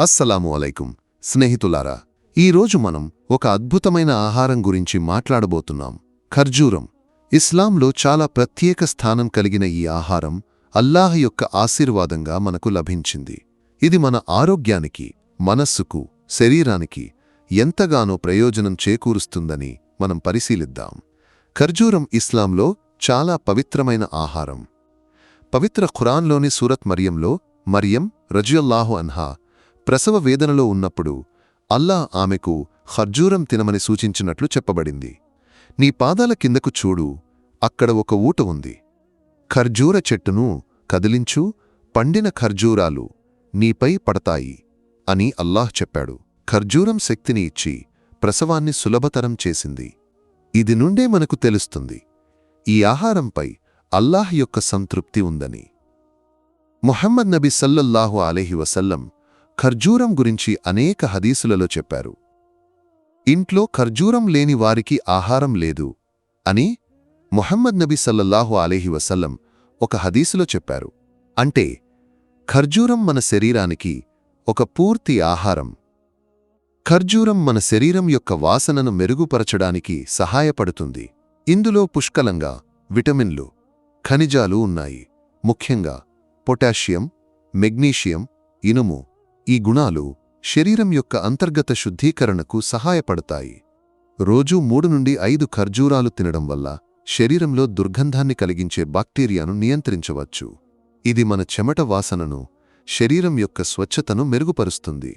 అస్సలాము అలైకుం. స్నేహితులారా ఈరోజు మనం ఒక అద్భుతమైన ఆహారం గురించి మాట్లాడబోతున్నాం. ఖర్జూరం. ఇస్లాంలో చాలా ప్రత్యేక స్థానం కలిగిన ఈ ఆహారం అల్లాహ్ యొక్క ఆశీర్వాదంగా మనకు లభించింది. ఇది మన ఆరోగ్యానికి మనస్సుకు శరీరానికి ఎంతగానో ప్రయోజనం చేకూరుస్తుందని మనం పరిశీలిద్దాం. ఖర్జూరం ఇస్లాంలో చాలా పవిత్రమైన ఆహారం. పవిత్ర ఖురాన్లోని సూరత్ మరియంలో మరియం రజియల్లాహు అన్హా ప్రసవ వేదనలో ఉన్నప్పుడు అల్లా ఆమెకు ఖర్జూరం తినమని సూచించినట్లు చెప్పబడింది. నీ పాదాల కిందకు చూడు అక్కడ ఒక ఊట ఉంది. ఖర్జూర చెట్టును కదిలించు పండిన ఖర్జూరాలు నీపై పడతాయి అని అల్లాహ్ చెప్పాడు. ఖర్జూరం శక్తిని ఇచ్చి ప్రసవాన్ని సులభతరం చేసింది. ఇది నుండే మనకు తెలుస్తుంది ఈ ఆహారంపై అల్లాహ్ యొక్క సంతృప్తి ఉందని. మొహమ్మద్ నబీ సల్లల్లాహు అలైహి వసల్లం ఖర్జూరం గురించి అనేక హదీసులలో చెప్పారు. ఇంట్లో ఖర్జూరం లేని వారికి ఆహారం లేదు అని మొహమ్మద్ నబీ సల్లల్లాహు అలైహి వసల్లం ఒక హదీసులో చెప్పారు. అంటే ఖర్జూరం మన శరీరానికి ఒక పూర్తి ఆహారం. ఖర్జూరం మన శరీరం యొక్క వాసనను మెరుగుపరచడానికి సహాయపడుతుంది. ఇందులో పుష్కలంగా విటమిన్లు ఖనిజాలు ఉన్నాయి. ముఖ్యంగా పొటాషియం మెగ్నీషియం ఇనుము ఈ గుణాలు శరీరం యొక్క అంతర్గత శుద్ధీకరణకు సహాయపడతాయి. రోజూ మూడు నుండి ఐదు ఖర్జూరాలు తినడం వల్ల శరీరంలో దుర్గంధాన్ని కలిగించే బాక్టీరియాను నియంత్రించవచ్చు. ఇది మన చెమట వాసనను శరీరం యొక్క స్వచ్ఛతను మెరుగుపరుస్తుంది.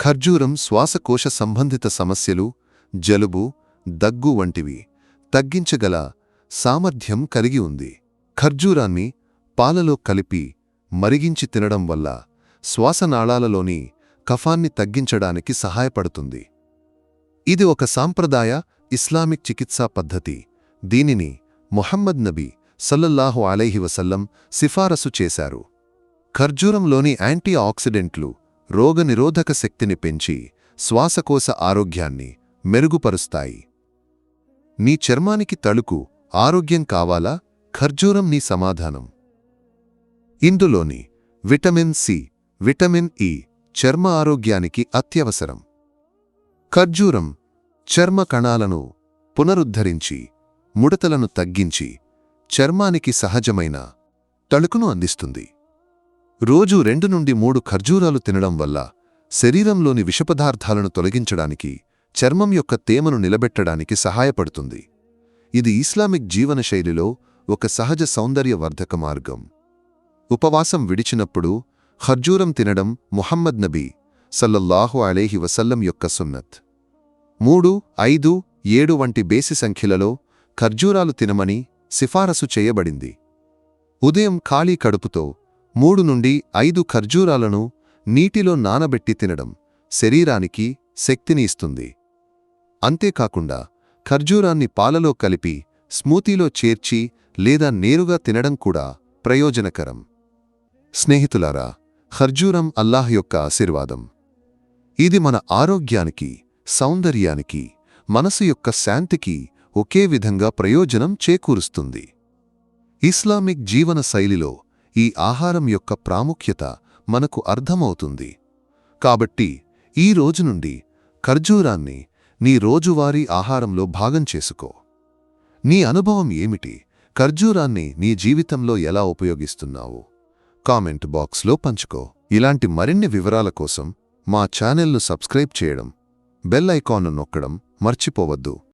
ఖర్జూరం శ్వాసకోశ సంబంధిత సమస్యలు జలుబు దగ్గు వంటివి తగ్గించగల సామర్థ్యం కలిగి ఉంది. ఖర్జూరాన్ని పాలలో కలిపి మరిగించి తినడం వల్ల శ్వాసనాళాలలోని కఫాన్ని తగ్గించడానికి సహాయపడుతుంది. ఇది ఒక సాంప్రదాయ ఇస్లామిక్ చికిత్సా పద్ధతి. దీనిని మొహమ్మద్ నబీ సల్లల్లాహు అలైహి వసల్లం సిఫారసు చేశారు. ఖర్జూరంలోని యాంటీ ఆక్సిడెంట్లు రోగనిరోధక శక్తిని పెంచి శ్వాసకోశ ఆరోగ్యాన్ని మెరుగుపరుస్తాయి. నీ చర్మానికి తళుకు ఆరోగ్యం కావాలా? ఖర్జూరం నీ సమాధానం. ఇందులోని విటమిన్ సి విటమిన్ ఇ చర్మ ఆరోగ్యానికి అత్యవసరం. ఖర్జూరం చర్మ కణాలను పునరుద్ధరించి ముడతలను తగ్గించి చర్మానికి సహజమైన తళుకును అందిస్తుంది. రోజు రెండు నుండి మూడు ఖర్జూరాలు తినడం వల్ల శరీరంలోని విషపదార్థాలను తొలగించడానికి చర్మం యొక్క తేమను నిలబెట్టడానికి సహాయపడుతుంది. ఇది ఇస్లామిక్ జీవనశైలిలో ఒక సహజ సౌందర్యవర్ధక మార్గం. ఉపవాసం విడిచినప్పుడు ఖర్జూరం తినడం ముహమ్మద్ నబీ సల్లల్లాహు అలేహి వసల్లం యొక్క సున్నత్. మూడు ఐదు ఏడు వంటి బేసి సంఖ్యలలో ఖర్జూరాలు తినమని సిఫారసు చేయబడింది. ఉదయం ఖాళీ కడుపుతో మూడు నుండి ఐదు ఖర్జూరాలను నీటిలో నానబెట్టి తినడం శరీరానికి శక్తిని ఇస్తుంది. అంతేకాకుండా ఖర్జూరాన్ని పాలలో కలిపి స్మూతీలో చేర్చి లేదా నేరుగా తినడం కూడా ప్రయోజనకరం. స్నేహితులారా ఖర్జూరం అల్లాహ్ యొక్క ఆశీర్వాదం. ఇది మన ఆరోగ్యానికి సౌందర్యానికి మనసు యొక్క శాంతికి ఒకే విధంగా ప్రయోజనం చేకూరుస్తుంది. ఇస్లామిక్ జీవన శైలిలో ఈ ఆహారం యొక్క ప్రాముఖ్యత మనకు అర్థమవుతుంది. కాబట్టి ఈ రోజు నుండి ఖర్జూరాన్ని నీ రోజువారీ ఆహారంలో భాగం చేసుకో. నీ అనుభవం ఏమిటి? ఖర్జూరాన్ని నీ జీవితంలో ఎలా ఉపయోగిస్తున్నావు? కామెంట్ బాక్స్లో పంచుకో. ఇలాంటి మరిన్ని వివరాల కోసం మా ఛానల్ను సబ్స్క్రైబ్ చేయడం బెల్ ఐకాన్ను నొక్కడం మర్చిపోవద్దు.